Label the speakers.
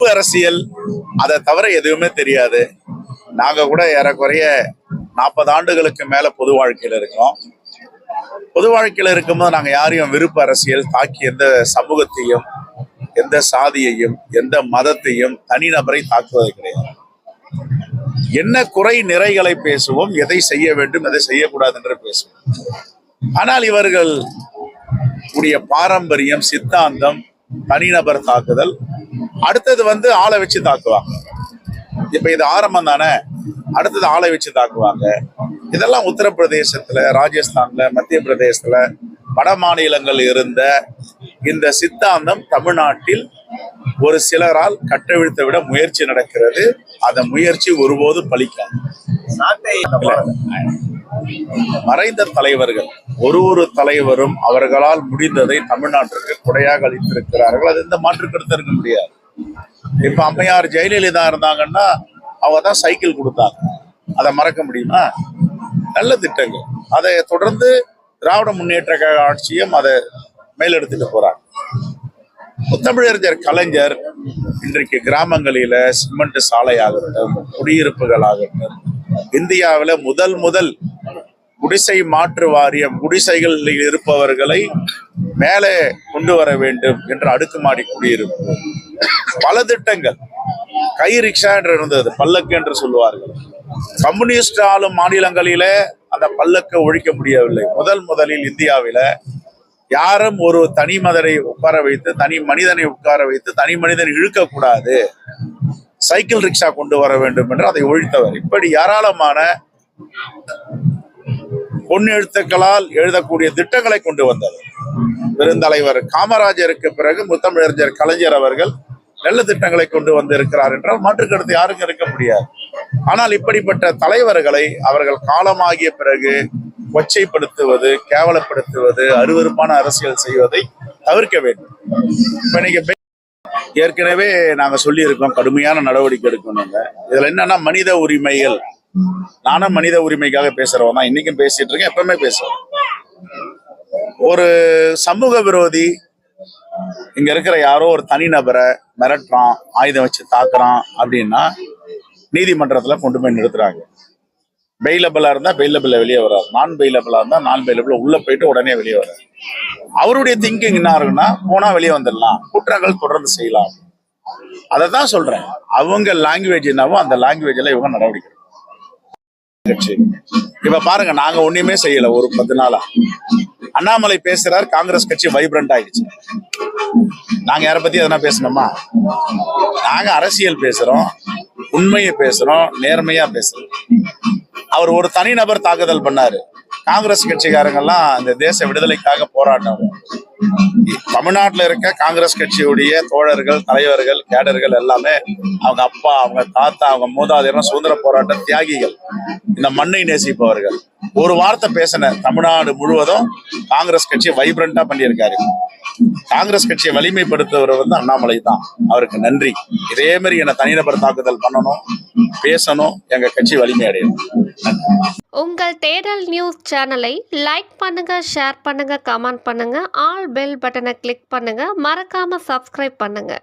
Speaker 1: பொது அரசியல் அதை தவிர எதுவுமே தெரியாது. நாங்க கூட ஏறக்குறைய நாற்பது ஆண்டுகளுக்கு மேல பொது வாழ்க்கையில இருக்கோம். பொது வாழ்க்கையில இருக்கும்போது நாங்க யாரையும் விருப்ப அரசியல் தாக்கி எந்த சமூகத்தையும் எந்த சாதியையும் எந்த மதத்தையும் தனிநபரை தாக்குவது கிடையாது. என்ன குறை நிறைகளை பேசுவோம் எதை செய்ய வேண்டும் எதை செய்யக்கூடாது என்று பேசுவோம். ஆனால் இவர்கள் உடைய பாரம்பரியம் சித்தாந்தம் தனிநபர் தாக்குதல் அடுத்தது வந்து ஆளை வச்சு தாக்குவாங்க. இப்ப இது ஆரம்பம் தானே? அடுத்தது ஆளை வச்சு தாக்குவாங்க. இதெல்லாம் உத்தரப்பிரதேசத்துல ராஜஸ்தான்ல மத்திய பிரதேசத்துல வட மாநிலங்கள் இருந்த இந்த சித்தாந்தம் தமிழ்நாட்டில் ஒரு சிலரால் கட்டவிழ்த்து விட முயற்சி நடக்கிறது. அந்த முயற்சி ஒருபோதும் பலிக்காது. மறைந்த தலைவர்கள் ஒரு ஒரு தலைவரும் அவர்களால் முடிந்ததை தமிழ்நாட்டிற்கு கொடையாக அளித்திருக்கிறார்கள். அது எந்த மாற்று கருத்து இருக்க முடியாது. இப்ப அம்மையார் ஜெயலலிதா இருந்தாங்கன்னா அவங்க தான் சைக்கிள் கொடுத்தாங்க. அதை மறக்க முடியுமா? நல்ல திட்டங்கள். அதை தொடர்ந்து திராவிட முன்னேற்ற கழக ஆட்சியும் அதை மேலெடுத்துட்டு போறாங்க. முத்தமிழறிஞர் கலைஞர் இன்றைக்கு கிராமங்களில சிமெண்ட் சாலையாகட்டும் குடியிருப்புகள் ஆகட்டும் இந்தியாவில முதல் முதல் குடிசை மாற்று வாரியம் குடிசைகளில் இருப்பவர்களை மேலே கொண்டு வர வேண்டும் என்று அடுக்குமாடி குடியிருப்பு பல திட்டங்கள். கை ரிக்ஷா என்று இருந்தது பல்லக்கு என்று சொல்லுவார்கள். கம்யூனிஸ்ட் ஆளும் மாநிலங்களிலே அந்த பல்லக்கை ஒழிக்க முடியவில்லை. முதல் முதலில் இந்தியாவில யாரும் ஒரு தனி மதனை உட்கார வைத்து தனி மனிதனை உட்கார வைத்து தனி மனிதன் இழுக்கக்கூடாது. சைக்கிள் ரிக்ஷா கொண்டு வர வேண்டும் என்று அதை ஒழித்தவர். இப்படி ஏராளமான பொன்னெழுத்துக்களால் எழுதக்கூடிய திட்டங்களை கொண்டு வந்தது. பெருந்தலைவர் காமராஜருக்கு பிறகு முத்தமிழறிஞர் கலைஞர் அவர்கள் நல்ல திட்டங்களை கொண்டு வந்து இருக்கிறார் என்றால் மாற்று கருத்து யாருக்கும் இருக்க முடியாது. ஆனால் இப்படிப்பட்ட தலைவர்களை அவர்கள் காலமாகிய பிறகு கொச்சைப்படுத்துவது கேவலப்படுத்துவது அருவருப்பான அரசியல் செய்வதை தவிர்க்க வேண்டும். இப்ப நீங்க ஏற்கனவே நாங்க சொல்லியிருக்கோம் கடுமையான நடவடிக்கை எடுக்கணுங்க இதுல என்னன்னா மனித உரிமைகள். நானும் மனித உரிமைக்காக பேசுறவன் தான். இன்னைக்கும் பேசிட்டு இருக்கேன் எப்பவுமே பேசுவேன் ஒரு சமூக விரோதி இங்க இருக்கிற யாரோ ஒரு தனிநபரை மிரட்டுறான் ஆயுதம் வச்சு தாக்குறான் அப்படின்னா நீதிமன்றத்துல கொண்டு போய் நிறுத்துறாங்க. பெயிலபிளா இருந்தா பெயிலபிள்ல வெளியே வராது. நான் பெயிலபிளா இருந்தா நான் பெயிலபிள் உள்ள போயிட்டு உடனே வெளியே வராது. அவருடைய திங்கிங் என்ன இருக்குன்னா போனா வெளியே வந்துடலாம் குற்றங்கள் தொடர்ந்து செய்யலாம். அதை தான் சொல்றேன். அவங்க லாங்குவேஜ் என்னவோ அந்த லாங்குவேஜ்ல இவங்க நடவடிக்கை இப்ப பாருங்க நாங்க ஒண்ணுமே செய்யல ஒரு பத்து நாளா. அண்ணாமலை பேசுறார் காங்கிரஸ் கட்சி வைப்ரண்ட் ஆயிடுச்சு. நாங்க யாரை பத்தி எதனா பேசணுமா? நாங்க அரசியல் பேசுறோம் உண்மையை பேசுறோம் நேர்மையா பேசுறோம். அவர் ஒரு தனிநபர் தாக்குதல் பண்ணாரு. காங்கிரஸ் கட்சிக்காரங்கெல்லாம் இந்த தேச விடுதலைக்காக போராட்டம் தமிழ்நாட்டில் இருக்க காங்கிரஸ் கட்சியுடைய தோழர்கள் தலைவர்கள் கேடர்கள் எல்லாமே அவங்க அப்பா அவங்க தாத்தா அவங்க மூதாதையர் சுதந்திர போராட்ட தியாகிகள். இந்த மண்ணை நேசிப்பவர்கள். ஒரு வார்த்தை பேசின தமிழ்நாடு முழுவதும் காங்கிரஸ் கட்சி வைப்ரண்டா பண்ணியிருக்காரு. காங்கிரஸ் கட்சியை வலிமைப்படுத்துவர் வந்து அண்ணாமலை தான். அவருக்கு நன்றி. இதே மாதிரி என்ன தனிநபர் தாக்குதல் பண்ணணும் பேசணும் எங்க கட்சி வலிமை அடையணும்.
Speaker 2: உங்கள் தேடல் நியூஸ் சேனலை லைக் பண்ணுங்க ஷேர் பண்ணுங்க கமெண்ட் பண்ணுங்க ஆல் பெல் பட்டனை கிளிக் பண்ணுங்க மறக்காம சப்ஸ்கிரைப் பண்ணுங்க.